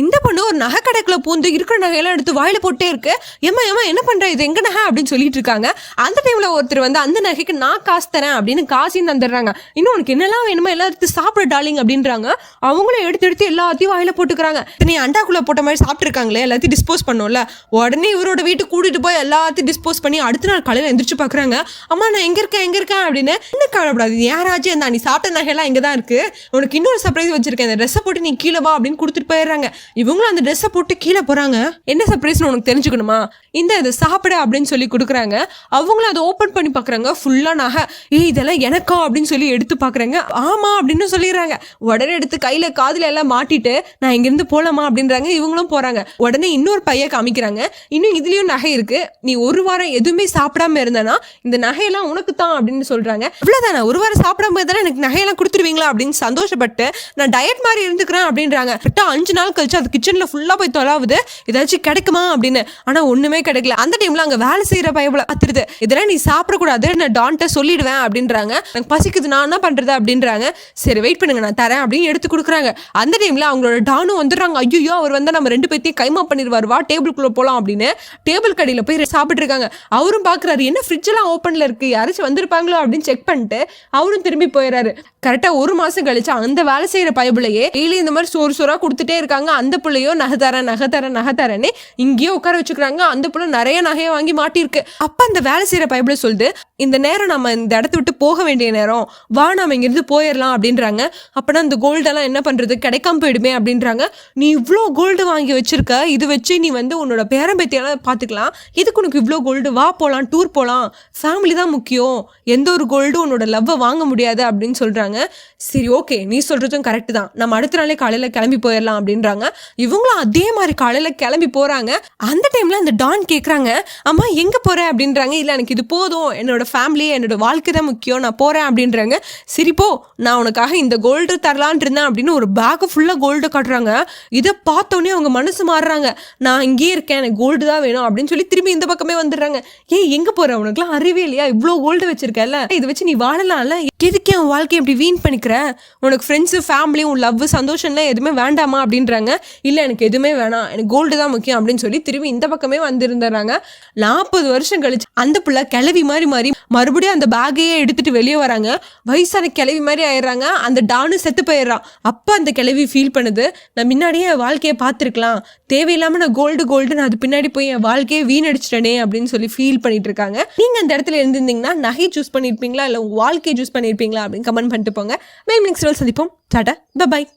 இந்த பொண்ணு ஒரு நகை கடைக்குள்ள பூந்து இருக்கிற நகையெல்லாம் எடுத்து வாயில போட்டே இருக்கு. ஏமா ஏமா என்ன பண்ற? இது எங்க நகை அப்படின்னு சொல்லிட்டு இருக்காங்க. அந்த டைம்ல ஒருத்தர் வந்து அந்த நகைக்கு நான் காசு தரேன் அப்படின்னு காசையும் தந்துடுறாங்க. இன்னும் உனக்கு என்னெல்லாம் வேணுமோ எல்லாம் எடுத்து சாப்பிட டாலிங் அப்படின்றாங்க. அவங்களும் எடுத்து எடுத்து எல்லாத்தையும் வாயில போட்டுக்கிறாங்க. நீ அண்டாக்குள்ள போட்ட மாதிரி சாப்பிட்டுருக்காங்களே எல்லாத்தையும் டிஸ்போஸ் பண்ணோம்ல. உடனே இவரோட வீட்டுக்கு கூட்டிட்டு போய் எல்லாத்தையும் டிஸ்போஸ் பண்ணி அடுத்த நாள் காலையில எந்திரிச்சு பாக்குறாங்க. அம்மா நான் எங்க இருக்கேன் எங்க இருக்கேன் அப்படின்னு என்ன கவலைப்படாது. யாராச்சும் இருந்தா நீ சாப்பிட்ட நகையெல்லாம் இங்க தான் இருக்கு. உனக்கு இன்னொரு சர்ப்ரைஸ் வச்சிருக்கேன். இந்த ட்ரெஸ்ஸை போட்டு நீ கீழே வா அப்படின்னு கொடுத்துட்டு போயிடுறாங்க. இவங்களும் அந்த ட்ரெஸ்ஸை போட்டு கீழே போறாங்க. என்ன சர்ப்ரைஸ்னு உனக்கு தெரிஞ்சுக்கணுமா? இந்த இதை சாப்பிட அப்படின்னு சொல்லி கொடுக்குறாங்க. அவங்களும் அதை ஓப்பன் பண்ணி பார்க்குறாங்க. ஃபுல்லாக நகை. ஏ இதெல்லாம் எனக்கா அப்படின்னு சொல்லி எடுத்து பார்க்குறாங்க. ஆமா அப்படின்னு சொல்லிடுறாங்க. உடனே எடுத்து கையில் காதில் எல்லாம் மாட்டிட்டு நான் இங்கேருந்து போகலாமா அப்படின்றாங்க. இவங்களும் போகிறாங்க உடனே இன்னொரு பைய காமிக்கிறாங்க. இன்னும் இதுலேயும் நகை இருக்கு. நீ ஒரு வாரம் எதுவுமே சாப்பிடாம இருந்தனா இந்த நகையெல்லாம் உனக்கு தான் அப்படின்னு சொல்கிறாங்க இவ்வளோதானே ஒரு வாரம் சாப்பிடாம இருந்தாலும் எனக்கு நகையெல்லாம் கொடுத்துருவீங்களா? அப்படின்னு சந்தோஷப்பட்டு நான் டயட் மாதிரி இருந்துக்கிறேன் அப்படின்றாங்க. கரெக்டாக அஞ்சு நாள் கழிச்சு அது கிச்சனில் ஃபுல்லாக போய் தொலாவுது. ஏதாச்சும் கிடைக்குமா அப்படின்னு. ஆனால் ஒன்றுமே கிடைக்கல. அந்த டைமில் அங்கே வேலை செய்கிற பயபல கத்துருது. இதெல்லாம் நீ சாப்பிடக்கூடாது. நான் டான்ட்ட சொல்லிடுவேன் அப்படின்றாங்க. எனக்கு பசிக்குது. நான் என்ன பண்ணுறது அப்படின்றாங்க. சரி வெயிட் பண்ணுங்க. நான் தரேன் அப்படின்னு எடுத்து கொடுக்குறாங்க. அந்த டைமில் அவங்களோட டானும் வந்துடுறாங்க. ஐயோ அவர் வந்து நம்ம ரெண்டு பேர்த்தையும் கைமா பண்ணிடுவார். வா டேபிளுக்குள்ளே போகலாம் அப்படின்னு டேபிள் கடையில் போய் சாப்பிட்ருக்காங்க அவரும் பார்க்குறாரு என்ன ஃப்ரிட்ஜெல்லாம் ஓப்பனில் இருக்குது யாராச்சும் வந்திருப்பாங்களோ? அப்படின்னு செக் பண்ணிட்டு அவரும் திரும்பி போயிடுறாரு கரெக்டாக ஒரு மாதம் கழிச்சு அந்த வேலை செய்கிற பயபுலையே டெய்லி இந்த மாதிரி சோறு சோறாக கொடுத்துட்டே இருக்காங்க. அந்த பிள்ளையோ நகை தரேன் நகை தரேன் நகை தரேன்னு இங்கேயே உட்கார வச்சுக்கிறாங்க. அந்த பிள்ளை நிறைய நகையை வாங்கி மாட்டியிருக்கு. அப்போ அந்த வேலை செய்கிற பயபுல சொல்லுது இந்த நேரம் நம்ம இந்த இடத்த விட்டு போக வேண்டிய நேரம் வா நம்ம இங்கிருந்து போயிடலாம் அப்படின்றாங்க. அப்போனா அந்த கோல்டெல்லாம் என்ன பண்ணுறது கிடைக்காம போயிடுமே அப்படின்றாங்க. நீ இவ்வளோ கோல்டு வாங்கி வச்சிருக்க இது வச்சு நீ வந்து உன்னோட பேரம்பேத்தியெல்லாம் பார்த்துக்கலாம் எதுக்கு உனக்கு இவ்வளோ கோல்டு வா போகலாம் டூர் போகலாம் ஃபேமிலி தான் முக்கியம். எந்த ஒரு கோல்டும் உன்னோட லவ்வை வாங்க முடியாது அப்படின்னு சொல்கிறாங்க சரி ஓகே நீ சொல்கிறதும் கரெக்டு தான். நம்ம அடுத்த நாளே காலையில் கிளம்பி போயிடலாம் அப்படின்றாங்க. இவங்களும் அதே மாதிரி காலையில் கிளம்பி போகிறாங்க அந்த டைமில் அந்த டான் கேட்குறாங்க அம்மா எங்கே போகிற அப்படின்றாங்க. இல்லை எனக்கு இது போதும். என்னோட ஃபேமிலி என்னோட வாழ்க்கை தான் முக்கியம். நான் போகிறேன் அப்படின்றாங்க. சரி நான் உனக்காக இந்த கோல்டு தரலான் இருந்தேன். அப்படின்னு ஒரு பேக்கு ஃபுல்லாக கோல்டு காட்டுறாங்க. இதை பார்த்தோன்னே அவங்க மனசு மாறுறாங்க. நான் இங்கேயே இருக்கேன். எனக்கு கோல்டு தான் வேணும். அப்படின்னு சொல்லி திரும்பி இந்த பக்கமே வந்துடுறாங்க. ஏய் எங்கே போகிற உனக்குலாம் அறிவே இல்லையா? இவ்வளோ கோல்டு வச்சிருக்கல இதை வச்சு நீ வாழலாம்ல? எதுக்கு என் வாழ்க்கையை இப்படி வீண் பண்ணிக்கிற? உனக்கு ஃப்ரெண்ட்ஸு ஃபேமிலி உன் லவ் சந்தோஷம்லாம் எதுவுமே வேண்டாமா அப்படின்றாங்க. இல்லை எனக்கு எதுவுமே வேணாம். எனக்கு கோல்டு தான் முக்கியம் அப்படின்னு சொல்லி திரும்பி இந்த பக்கமே வந்திருந்துறாங்க நாற்பது வருஷம் கழிச்சு அந்த பிள்ளை கிளவி மாதிரி மாறி மறுபடியும் அந்த பேக்கையே எடுத்துட்டு வெளியே வராங்க. வயசான கிளவி மாதிரி ஆயிடுறாங்க. அந்த டானு செத்து போயிடுறான் அப்போ அந்த கிளவி ஃபீல் பண்ணுது நான் முன்னாடியே என் வாழ்க்கையை பார்த்துருக்கலாம். தேவையில்லாமல் நான் கோல்டு கோல்டு நான் அது பின்னாடி போய் என் வாழ்க்கையை வீணடிச்சிட்டேனே அப்படின்னு சொல்லி ஃபீல் பண்ணிட்டு இருக்காங்க. நீங்கள் அந்த இடத்துல இருந்திருந்தீங்கன்னா நகை சூஸ் பண்ணியிருப்பீங்களா இல்லை உங்கள் வாழ்க்கையை சூஸ் பண்ணியிருப்பீங்களா அப்படின்னு கமெண்ட் பண்ணிட்டு போங்க. மேம் நெக்ஸ்ட் சந்திப்போம். டாடா. பபாய்